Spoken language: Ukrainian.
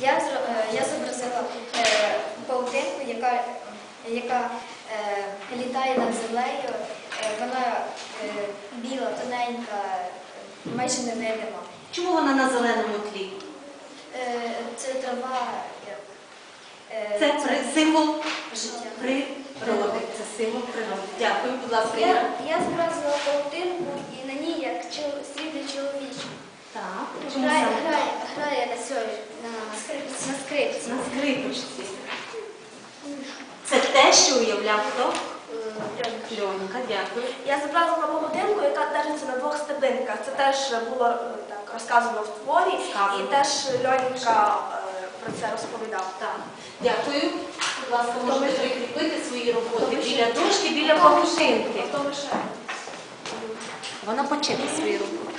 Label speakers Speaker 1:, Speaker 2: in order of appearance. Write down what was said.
Speaker 1: Я, е, я зобразила е, паутинку, яка, яка е, літає над землею. Вона біла, тоненька, майже невидима.
Speaker 2: Чому вона на зеленому тлі?
Speaker 1: Це трава, як
Speaker 2: Це при- символ
Speaker 1: життя.
Speaker 2: природи. Це символ природи. Дякую, будь ласка,
Speaker 1: Я, я зобразила паутинку і на ній як чол- срібний чоловічок.
Speaker 2: Так. Чому саме?
Speaker 1: грає, грає на цьому, на скрипці. На
Speaker 2: скрипочці. Це те, що уявляв хто? Льонка, дякую.
Speaker 3: Я зобразила погодинку, яка держиться на двох стебинках. Це теж було е, так розказано в творі,
Speaker 2: Сказано.
Speaker 3: і теж Льонька е, про це розповідав.
Speaker 2: Так. Дякую. Будь ласка, можете прикріпити свої роботи біля дошки, біля павутинки.
Speaker 3: Хто лише?
Speaker 2: Вона почепить свої роботи.